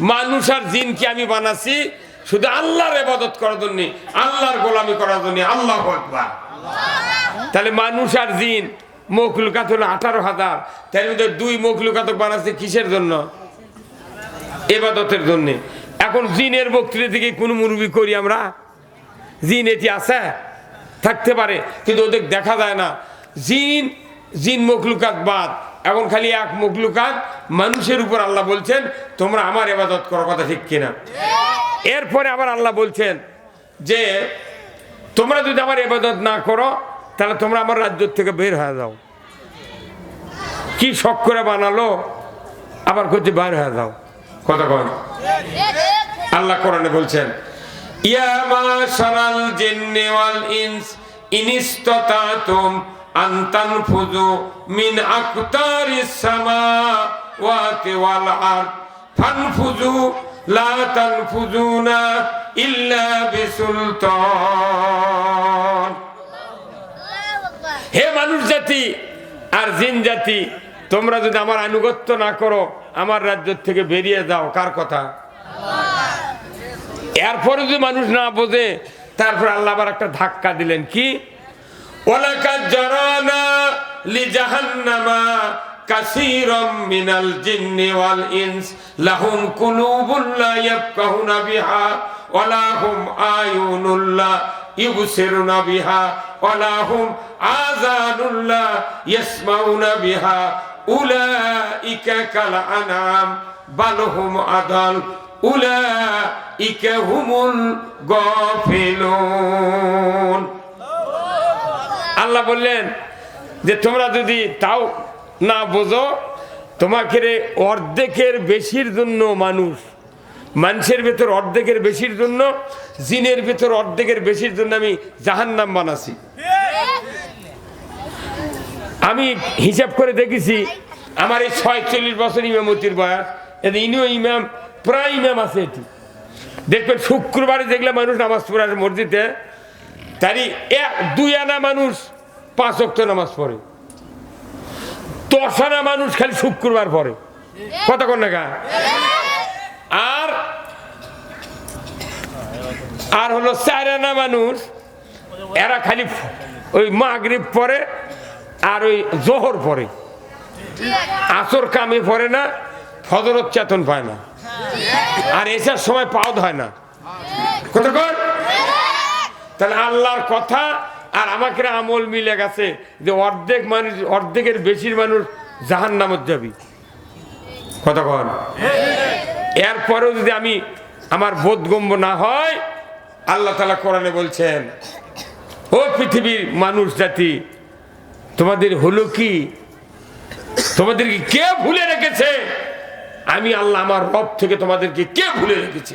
মানুষ আর জিনকে আমি বানাচ্ছি? শুধু আল্লাহর এবাদত করার জন্য, আল্লাহর গোলামি করার জন্য, আল্লাহ তাহলে মানুষ আর জিন মখলুকাত হলো আঠারো হাজার। তার মধ্যে দুই মখলুকাতক বানাচ্ছে কিসের জন্য? এবাদতের জন্য। এখন জিনের বক্তৃতা থেকে কোনো মুরবি করি আমরা? জিন এটি আছে? থাকতে পারে, কিন্তু ওদের দেখা যায় না। জিন জিন মখলুকাত বাদ। এখন খালি এক মখলুকাত মানুষের উপর আল্লাহ বলছেন, তোমরা আমার এবাদত করো, কথা ঠিক কিনা? এরপরে আবার আল্লাহ বলছেন যে, তোমরা যদি আমার এবাদত না করো, তাহলে তোমরা আমার রাজ্য থেকে বের হয়ে যাও। কি শখ করে বানালো, আবার করছে বের হয়ে যাও। কথা কন। আল্লাহ কোরআনে বলছেন, ইয়া মা মাশারাল জিন্নি ওয়াল ইনস ইনিস্তাতাতুম মিন তানফুযুনা ইল্লা হে মানুষ জাতি আর জিন জাতি, তোমরা যদি আমার আনুগত্য না করো, আমার রাজ্য থেকে বেরিয়ে যাও, কার কথা? এরপরে যদি মানুষ না বোঝে, তারপর আল্লাহ আবার একটা ধাক্কা দিলেন। কি? ওয়ালাকাদ জারানা লিজাহান্নামা কাসীরাম মিনাল জিন্নি ওয়াল লাহুম কুলুবুন লা ইয়াফকাহুনা বিহা ওয়ালা হুম আয়ুনুন লা ইবসিরুনা বিহা ওয়ালা হুম আযানুন লা আনাম বাল হুম আদাল উলাইকা হুমুল গাফিলুন আল্লাহ বললেন যে, তোমরা যদি তাও না বোঝো তোমাকে অর্ধেকের বেশির জন্য মানুষ, মানুষের ভেতর অর্ধেকের বেশির জন্য, জিনের ভেতর অর্ধেকের বেশির জন্য আমি জাহান্নাম বানাছি। আমি হিসাব করে দেখেছি, আমার এই ছয়চল্লিশ বছর ইমামতির বয়স এতে ইনিও ইমাম, প্রায় ইমাম আছে এটি। দেখবেন শুক্রবারে দেখলে মানুষ নামাজ পড়ে আসে মসজিদে, তারই এক, দুই আনা মানুষ পাঁচ অক্ট নামাজ পড়ে। দশ মানুষ খালি শুক্রবার পড়ে। কতক্ষণ নাগা আর আর হলো চার আনা মানুষ, এরা খালি ওই মাগরিব পরে আর ওই জোহর পরে আসর কামে পড়ে না, ফজরত চেতন পায় না। আর এসার সময় পাওয়া হয় না। কতক্ষণ তাহলে আল্লাহর কথা আর আমাকে আমল মিলে গেছে যে অর্ধেক মানুষ, অর্ধেকের বেশির মানুষ জাহান নামত যাবি কতক্ষণ এরপরেও যদি আমি আমার বোধগম্য না হয়, আল্লাহ তালা কোরআনে বলছেন, ও পৃথিবীর মানুষ জাতি, তোমাদের হলো কি? তোমাদেরকে কে ভুলে রেখেছে? আমি আল্লাহ আমার রব থেকে তোমাদেরকে কে ভুলে রেখেছে?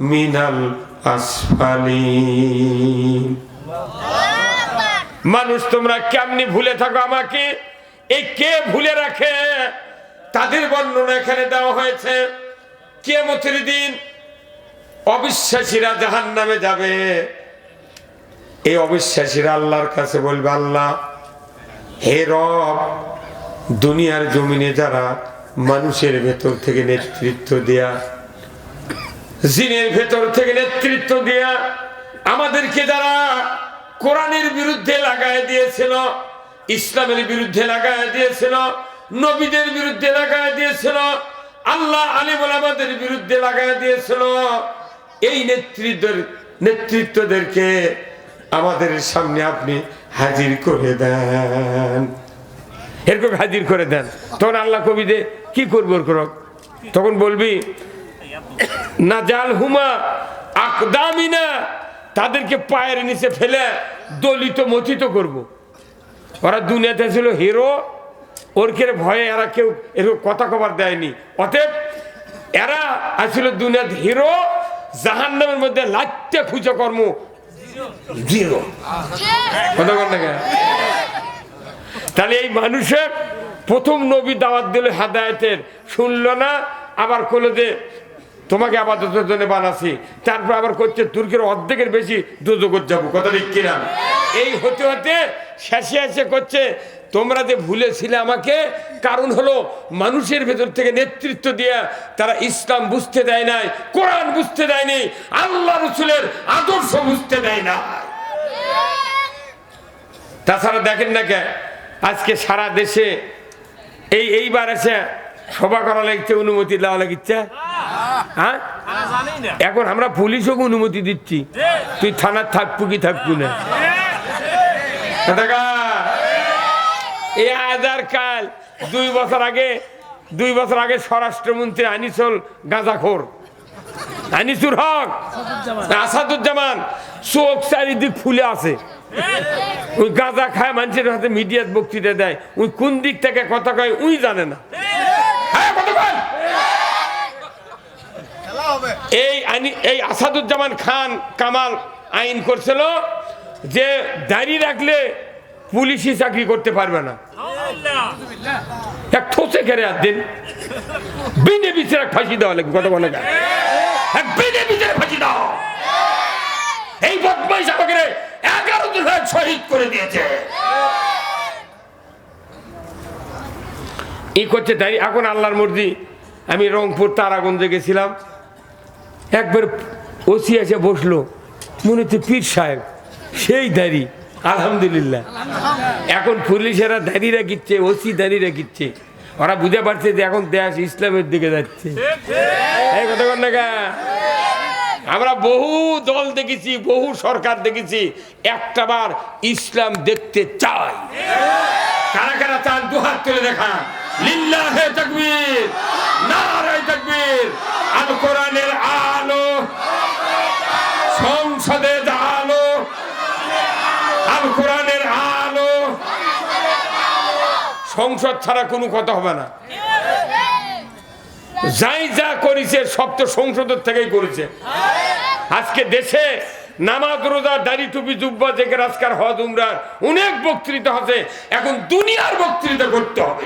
মিনাল আসফালি। মানুষ, তোমরা কেমনি ভুলে থাকো আমাকে? এই কে ভুলে রাখে? তাদের বর্ণনা এখানে দেওয়া হয়েছে। কে মতির দিন অবিশ্বাসীরা জাহান নামে যাবে। এই অবিশ্বাসীরা আল্লাহর কাছে বলবে, আল্লাহ, হে রব, দুনিয়ার জমিনে যারা মানুষের ভেতর থেকে নেতৃত্ব দেয়া জিনের ভেতর থেকে নেতৃত্ব দেয়া আমাদেরকে যারা কোরআনের বিরুদ্ধে লাগায় দিয়েছিল, ইসলামের বিরুদ্ধে লাগায় দিয়েছিল, নবীদের বিরুদ্ধে লাগায় দিয়েছিল, আল্লাহ আলিমুল আমাদের বিরুদ্ধে লাগায় দিয়েছিল, এই নেতৃত্বের নেতৃত্বদেরকে আমাদের সামনে আপনি হাজির করে দেন। এরকম হাজির করে দেন। তখন আল্লাহ কবি দে, কি করব তখন বলবি না জাল হুমা, আকদামিনা, তাদেরকে পায়ের নিচে ফেলে দলিত মথিত করব। ওরা দুনিয়াতে ছিল হিরো ওর কে ভয়ে এরা কেউ এরকম কথা কবার দেয়নি। অতএব এরা আসলে দুনিয়ার হিরো জাহান নামের মধ্যে লাইতে খুঁজে কর্ম। জিরো। কথা না তাহলে এই মানুষের প্রথম নবী দাওয়াত দিল হাদায়তের। শুনলো না, আবার করল যে তোমাকে আপাততের জন্য বানাচ্ছি তারপর আবার করছে তুর্কির অর্ধেকের বেশি দুজগত যাব কথা ঠিক কিনা? এই হতে হতে শেষে এসে করছে, তোমরা যে ভুলেছিলে আমাকে, কারণ হলো মানুষের ভেতর থেকে নেতৃত্ব দিয়ে তারা ইসলাম বুঝতে দেয় নাই, কোরআন বুঝতে দেয়নি আল্লাহ রসুলের আদর্শ বুঝতে দেয় না তাছাড়া দেখেন না কে, আজকে সারা দেশে এই এইবার এসে সভা করা লাগছে, অনুমতি দেওয়া লাগিচ্ছে হ্যাঁ? এখন আমরা পুলিশও অনুমতি দিচ্ছি। তুই থানার থাকব কি থাকব না? এই আধার কাল দুই বছর আগে, দুই বছর আগে স্বরাষ্ট্রমন্ত্রী আনিসুল গাঁজাখোর। আনিসুর হক, আসাদুজ্জামান, চোখ চারিদিক ফুলে আছে। ওই গাঁজা খায় মানুষের হাতে মিডিয়াত বক্তৃতা দেয়। ওই কোন দিক থেকে কথা কয় উই জানে না। হ্যাঁ। এই আইনি- এই আসাদুজ্জামান খান কামাল আইন করছিল যে দাড়ি রাখলে পুলিশই চাকরি করতে পারবে না। এক ঠোসে খেরে আর দিন। বিনে বিচারে ফাঁসি দেওয়া লাগবে, কথা বলে বিনে দাও। এই বদমাইশ আমাকে এগারো করে দিয়েছে। ই করছে তাই, এখন আল্লাহর মর্জি, আমি রংপুর তারাগঞ্জে গেছিলাম। একবার ওসি এসে বসল, মনে হচ্ছে পীর সাহেব, সেই দাড়ি, আলহামদুলিল্লাহ। এখন পুলিশেরা দাঁড়িয়ে রাখিচ্ছে ওসি দাঁড়িয়ে রাখিচ্ছে ওরা বুঝে পারছে যে এখন দেশ ইসলামের দিকে যাচ্ছে। আমরা বহু দল দেখেছি, বহু সরকার দেখেছি, একটা বার ইসলাম দেখতে চাই। কারা কারা চান, দুহাত তুলে দেখা লিল্লাহে তাকবীর, নারায়ে তাকবীর। আল কোরআনের সংসদ ছাড়া কোনো কথা হবে না। যাই যা করেছে, সব তো সংসদের থেকেই করেছে। আজকে দেশে নামাজ, রোজা, দাড়ি, টুপি, জুব্বা থেকে রাজকার হজ উমরার অনেক বক্তৃতা আছে। এখন দুনিয়ার বক্তৃতা করতে হবে।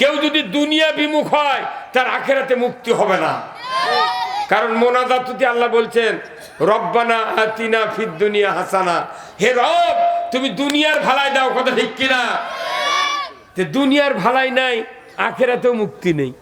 কেউ যদি দুনিয়া বিমুখ হয়, তার আখেরাতে মুক্তি হবে না। কারণ মোনাজাতুতি আল্লাহ বলছেন, রব্বানা আতিনা ফিদ দুনিয়া হাসানা। হে রব, তুমি দুনিয়ার ভালাই দাও, কথা ঠিক কিনা? তে দুনিয়ার ভালাই নাই আখেরাতেও মুক্তি নেই।